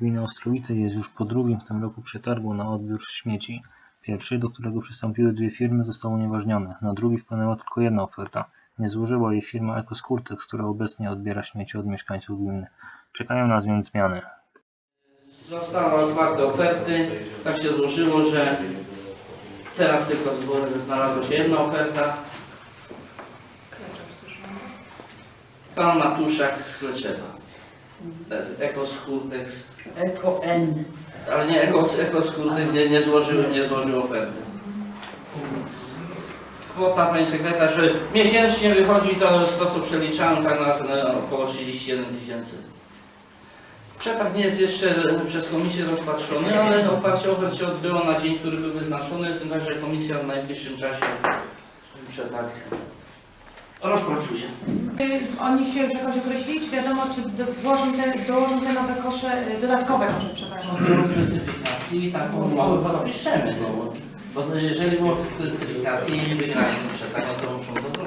Gmina Ostrowice jest już po drugim w tym roku przetargu na odbiór śmieci. Pierwszy, do którego przystąpiły dwie firmy, został unieważniony. Na drugi wpłynęła tylko jedna oferta. Nie złożyła jej firma Ecoskurtex, która obecnie odbiera śmieci od mieszkańców gminy. Czekają nas więc zmiany. Zostały otwarte oferty. Tak się złożyło, że teraz tylko znalazła się jedna oferta. Pan Matuszak z Kleczewa. Ekoskurtex. Eko N. Ale nie, Ekos, Ekoskurtex nie, nie, złożył, nie złożył oferty. Kwota, Pani Sekretarz, miesięcznie wychodzi to, z to co przeliczałem, tak na, na około 31 tysięcy. Przetarg nie jest jeszcze przez komisję rozpatrzony, ale otwarcie ofert się odbyło na dzień, który był wyznaczony, także komisja w najbliższym czasie przetarg rozpracuje. Y, Oni się już jakoś określili, czy wiadomo, czy do- włożą te, dołożą te nowe kosze, y, dodatkowe kosze, przepraszam. Było specyfikacji taką umowę zapiszemy, no bo, bo jeżeli było specyfikacji i nie wygrali przetarg, no to muszą to